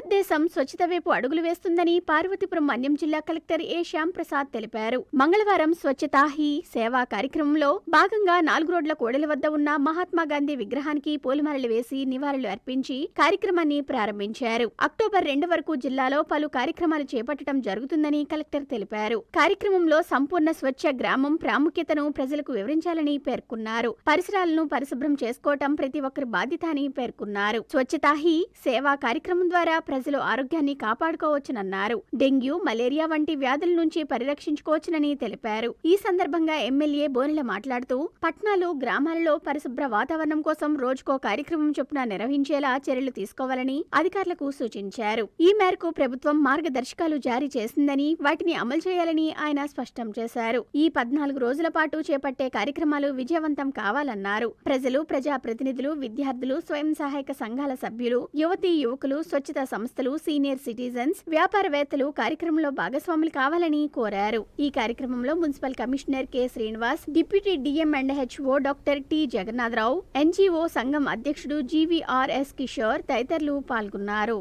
భారతదేశం స్వచ్ఛత వైపు అడుగులు వేస్తుందని పార్వతీపురం మన్యం జిల్లా కలెక్టర్ ఏ శ్యామ్ ప్రసాద్ తెలిపారు. మంగళవారం స్వచ్ఛత హీ సేవా కార్యక్రమంలో భాగంగా నాలుగు రోడ్ల కోడెల వద్ద ఉన్న మహాత్మా గాంధీ విగ్రహానికి పూలమాలలు వేసి నివాళులు అర్పించి కార్యక్రమాన్ని ప్రారంభించారు. అక్టోబర్ రెండు వరకు జిల్లాలో పలు కార్యక్రమాలు చేపట్టడం జరుగుతుందని కలెక్టర్ తెలిపారు. కార్యక్రమంలో సంపూర్ణ స్వచ్ఛ గ్రామం ప్రాముఖ్యతను ప్రజలకు వివరించాలని పేర్కొన్నారు. పరిసరాలను పరిశుభ్రం చేసుకోవటం ప్రతి ఒక్కరి బాధ్యత అని పేర్కొన్నారు. స్వచ్ఛతా హీ సేవా కార్యక్రమం ద్వారా ప్రజలు ఆరోగ్యాన్ని కాపాడుకోవచ్చునన్నారు. డెంగ్యూ మలేరియా వంటి వ్యాధుల నుంచి పరిరక్షించుకోవచ్చునని తెలిపారు. ఈ సందర్భంగా ఎమ్మెల్యే బోనెల మాట్లాడుతూ పట్నాలు గ్రామాలలో పరిశుభ్ర వాతావరణం కోసం రోజుకో కార్యక్రమం చొప్పున నిర్వహించేలా చర్యలు తీసుకోవాలని అధికారులకు సూచించారు. ఈ మేరకు ప్రభుత్వం మార్గదర్శకాలు జారీ చేసిందని వాటిని అమలు చేయాలని ఆయన స్పష్టం చేశారు. ఈ పద్నాలుగు రోజుల పాటు చేపట్టే కార్యక్రమాలు విజయవంతం కావాలన్నారు. ప్రజలు ప్రజాప్రతినిధులు విద్యార్థులు స్వయం సహాయక సంఘాల సభ్యులు యువతీ యువకులు స్వచ్ఛత సంస్థలు సీనియర్ సిటిజన్స్ వ్యాపారవేత్తలు కార్యక్రమంలో భాగస్వాములు కావాలని కోరారు. ఈ కార్యక్రమంలో municipal commissioner K. Srinivas deputy DM and HO doctor T. Jagannatharao NGO సంఘం అధ్యక్షుడు జీవీఆర్ఎస్ కిషోర్ తదితరులు పాల్గొన్నారు.